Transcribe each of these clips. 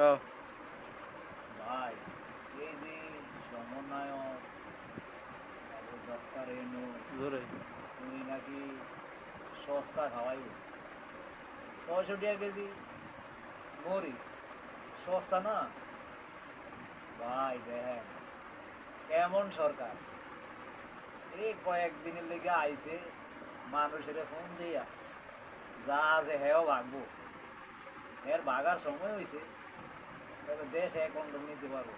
কও ভাই এই যে সমন্বয়ক জোরে। উনি নাকি সস্তা খাওয়াইব? ছয়শো টাকা কেজি মরিচ সস্তা না? ভাই দেখেন কেমন সরকার। এই কয়েকদিনের লেগে আইছে মানুষের ফোন দিয়া। যা আছে হেও ভাগবো এর ভাগার সময় হয়েছে তবে দেশ এক নিতে পারব।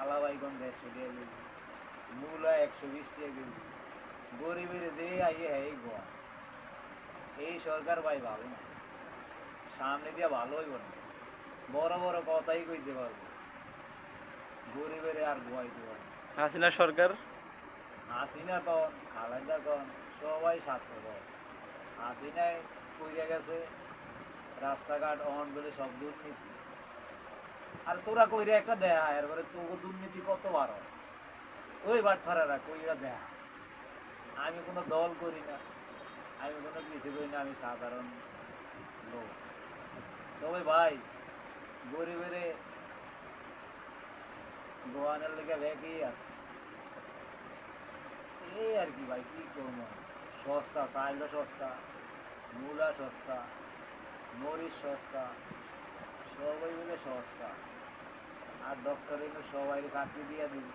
আলাবাইগন দেড়শো টাকা কেজি মূলা একশো বিশ টাকা কেজি গরিবের দিয়ে আইয়ে এই গোয়া। এই সরকার ভাই ভালো না। সামনে দিয়ে ভালো হইব না। বড় বড় কথাই কইতে পারব। গরিবের আর গোয়াইতে পারব হাসিনা সরকার? হাসিনা কন খালেদা কন সবাই স্বার্থ স্বার্থপর। হাসিনায় কইরা গেছে রাস্তাঘাট অন বলে সব দুর্নীতি আর তোরা কইরা একটা দেয়া, এরপরে তোকে দুর্নীতি কত বারো ওই বাটফারারা কইরা দেয়া। আমি কোনো দল করি না, আমি কোনো কিছু করি না, আমি সাধারণ লোক। তবে ভাই, গরিবের গোয়ানের লেগে ব্যাগই আছে। এই আর কি ভাই, কি করব? সস্তা, চাইলও সস্তা, মূলা সস্তা, মরিচ সস্তা। সস্তা। আর ডক্টর এনে সবাই চাকরি দিয়ে দিবে।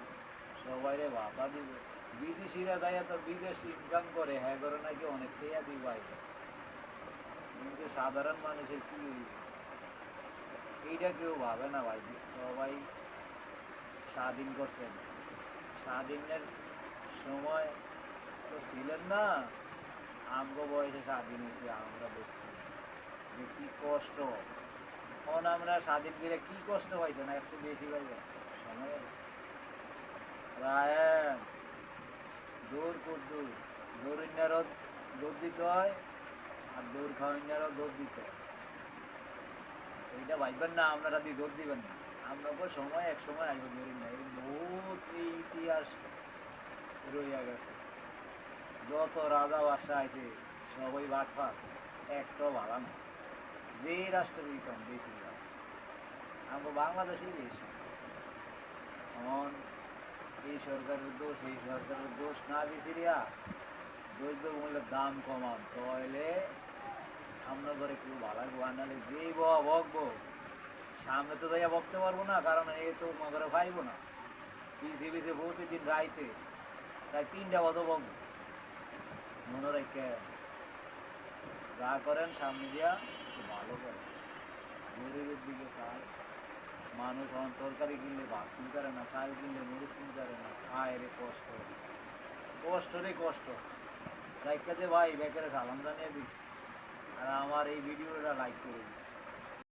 সবাইরে ভাতা দিবে। বিদেশিরা দেয় তো বিদেশ ইনকাম করে হ্যাঁ করে নাকি অনেক খেয়া বাইরে কিন্তু সাধারণ মানুষের কি এইটা কেউ ভাবে না ভাই। সবাই স্বাধীন করছেন স্বাধীনের সময় তো ছিলেন না। আমগো বয়সে স্বাধীন হয়েছে, আমরা দেখছি। যে কি কষ্ট। এখন আমরা স্বাধীন করে কি কষ্ট পাইছে না একটু বেশি পাইবে? সময় আছে। রায়ন, দূর কুদ্দুর দৌড়িনারও দুধ দিতে হয় আর দৌড় খাওয়াইনারও দুধ দিতে হয়। এইটা ভাববেন না, আপনারা দিয়ে দুধ দিবেন না। ওপর সময় এক সময় আসবে দৌড়িন না বহুত এই ইতিহাস রইয়া গেছে। যত রাজা বাসা আছে, সবাই বাটফা একটাও ভালো না যে রাষ্ট্রের ইনকাম বেশি আমরা বাংলাদেশেই বেশি। এখন এই সরকারের দোষ, এই সরকারের দোষ না বিচিরিয়া দ্রব্য মূল্যের দাম কমান। তাহলে আমরা ঘরে কেউ ভালো বানালে যেই বক বকবো, সামনে তো যাইয়া বকতে পারব না, কারণ এ তো মগরে পাইবো না। পিছিয়ে পিছিয়ে প্রতিদিন রাইতে তাই তিনটা বদ বকবো। মনে রেখে যা করেন সামনে দিয়া ভালো করেন। গরিবের দিকে সার মানুষ এখন তরকারি কিনলে ভাত পারে না, চাল কিনলে মরিচ করে না আয় রে কষ্ট। কষ্ট রে কষ্ট। লাইক রাইকাতে ভাই, বেকারে সালাম জানিয়ে দিস। আর আমার এই ভিডিওটা লাইক করে দিস।